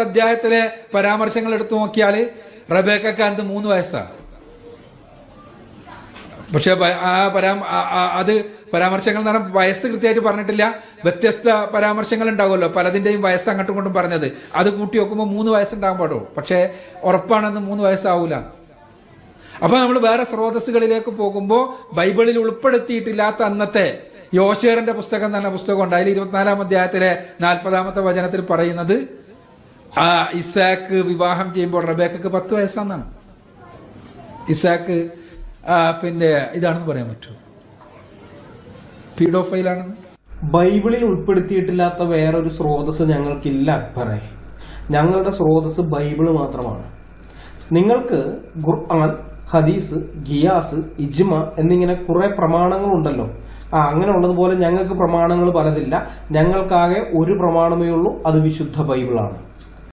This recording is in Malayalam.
അധ്യായത്തിലെ പരാമർശങ്ങൾ എടുത്തു നോക്കിയാൽ റബേക്കാന്ത് മൂന്ന് വയസ്സാണ് പക്ഷെ ആ പരാ അത് പരാമർശങ്ങൾ എന്ന് പറഞ്ഞാൽ വയസ്സ് കൃത്യമായിട്ട് പറഞ്ഞിട്ടില്ല. വ്യത്യസ്ത പരാമർശങ്ങൾ ഉണ്ടാവുമല്ലോ. പലതിന്റെയും വയസ്സ് അങ്ങോട്ടും ഇങ്ങോട്ടും പറഞ്ഞത്. അത് കൂട്ടി നോക്കുമ്പോൾ മൂന്ന് വയസ്സുണ്ടാകാൻ പാടുള്ളൂ. പക്ഷേ ഉറപ്പാണെന്ന് മൂന്ന് വയസ്സാവൂല. അപ്പൊ നമ്മൾ വേറെ സ്രോതസ്സുകളിലേക്ക് പോകുമ്പോൾ ബൈബിളിൽ ഉൾപ്പെടുത്തിയിട്ടില്ലാത്ത അന്നത്തെ യോശേറിന്റെ പുസ്തകം തന്നെ പുസ്തകം പുസ്തകമുണ്ട്. അതിൽ ഇരുപത്തിനാലാം അധ്യായത്തിലെ നാൽപ്പതാമത്തെ വചനത്തിൽ പറയുന്നത് ഇസാക്ക് വിവാഹം ചെയ്യുമ്പോൾ റബേക്കക്ക് പത്ത് വയസ്സാന്നാണ്. ഇസാക്ക് പിന്നെ ഇതാണെന്ന് പറയാൻ പറ്റുമോ പീഡോഫൈലാണെന്ന്? ബൈബിളിൽ ഉൾപ്പെടുത്തിയിട്ടില്ലാത്ത വേറൊരു സ്രോതസ് ഞങ്ങൾക്കില്ല അക്ബറെ. ഞങ്ങളുടെ സ്രോതസ് ബൈബിൾ മാത്രമാണ്. നിങ്ങൾക്ക് ഖുർആൻ ഹദീസ് ഗിയാസ് ഇജ്മ എന്നിങ്ങനെ കുറെ പ്രമാണങ്ങളുണ്ടല്ലോ. ആ അങ്ങനെ ഉള്ളതുപോലെ ഞങ്ങൾക്ക് പ്രമാണങ്ങൾ പലതില്ല. ഞങ്ങൾക്കാകെ ഒരു പ്രമാണമേ ഉള്ളൂ അത് വിശുദ്ധ ബൈബിളാണ്.